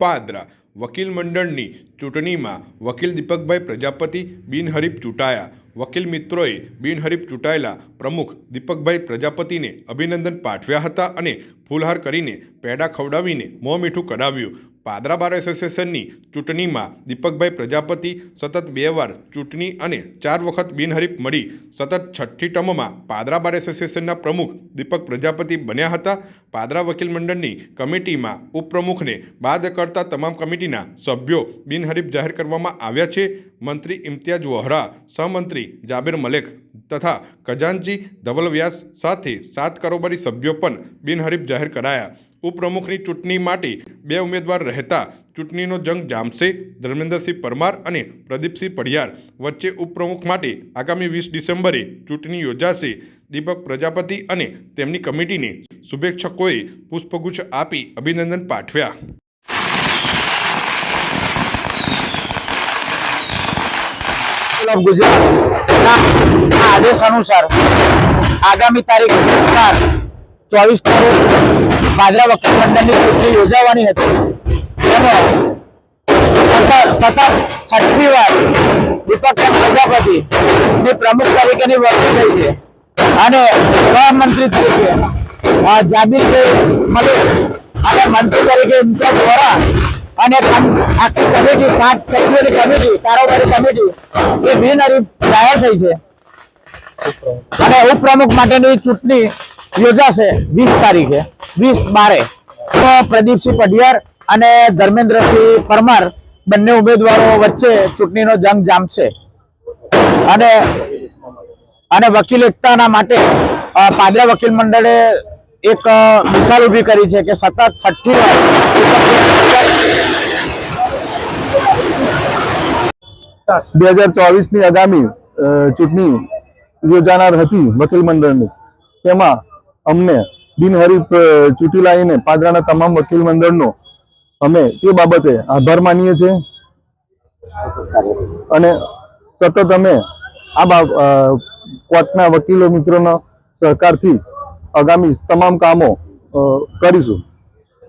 પાદરા વકીલ મંડળની ચૂંટણીમાં વકીલ દીપકભાઈ પ્રજાપતિ બિનહરીફ ચૂંટાયા. વકીલ મિત્રોએ બિનહરીફ ચૂંટાયેલા પ્રમુખ દીપકભાઈ પ્રજાપતિને અભિનંદન પાઠવ્યા હતા અને ફૂલહાર કરીને પેડા ખવડાવીને મોં મીઠું કરાવ્યું પાદરા બાર એસોસિએશનની ચૂંટણીમાં દીપકભાઈ પ્રજાપતિ સતત બે વાર ચૂંટણી અને ચાર વખત બિનહરીફ મળી સતત છઠ્ઠી ટર્મમાં પાદરા બાર એસોસિએશનના પ્રમુખ દીપક પ્રજાપતિ બન્યા હતા. પાદરા વકીલ મંડળની કમિટીમાં ઉપપ્રમુખને બાદ કરતા તમામ કમિટીના સભ્યો બિનહરીફ જાહેર કરવામાં આવ્યા છે. મંત્રી ઇમ્તિયાજ વોહરા, સહમંત્રી જાબેર મલેક તથા ખજાનજી ધવલ વ્યાસ સાથે સાત કારોબારી સભ્યો પણ બિનહરીફ જાહેર કરાયા. ઉપપ્રમુખની ચૂંટણી માટે બે ઉમેદવાર રહેતા. ચૂંટણીનો જંગ જામશે. ધર્મેન્દ્રસિંહ પરમાર અને પ્રદીપસિંહ પઢિયાર વચ્ચે ઉપપ્રમુખ માટે આગામી વીસ ડિસેમ્બરે ચૂંટણી યોજાશે. દીપક પ્રજાપતિ અને તેમની કમિટીને શુભેચ્છકોએ પુષ્પગુચ્છ આપી અભિનંદન પાઠવ્યા. ગુજરાત આદેશ અનુસાર આગામી તારીખ ચોવીસ તારીખ પાદરા વખત મંડળની ચૂંટણી યોજાવાની હતી. તેમાં સતત છઠ્ઠી વાર દીપક પ્રજાપતિ ની પ્રમુખ તરીકેની વરણી થઈ છે. અને સહમંત્રી તરીકે જાબીરભાઈ મલિક અને મંત્રી તરીકે ઇમ્તિયાઝ વોરા સાત સભ્યોની કમિટી, કારોબારી કમિટી એ બિનહરીફ જાહેર થઈ છે. અને ઉપપ્રમુખ માટેની ચૂંટણી યોજાશે વીસ તારીખે, વીસ બારે. તો પ્રદીપસિંહ પઢિયાર અને ધર્મેન્દ્રસિંહ પરમાર બંને ઉમેદવારો વચ્ચે ચૂંટણીનો જંગ જામશે. અને અને વકીલ એકતાના માટે પાદરા વકીલ મંડળે એક મિસાલ ઊભી કરી છે કે સતત છઠ્ઠી બે હજાર ચોવીસની આગામી ચૂંટણી યોજાનાર હતી વકીલ મંડળની. તેમાં અમને બિનહરીફ અ, ચૂંટી લાવીને પાદરાના તમામ વકીલ મંડળનો અમે તે બાબતે આભાર માનીએ છીએ. અને સતત અમે આ કોર્ટના વકીલો મિત્રોના સહકારથી આગામી તમામ કામો કરીશું.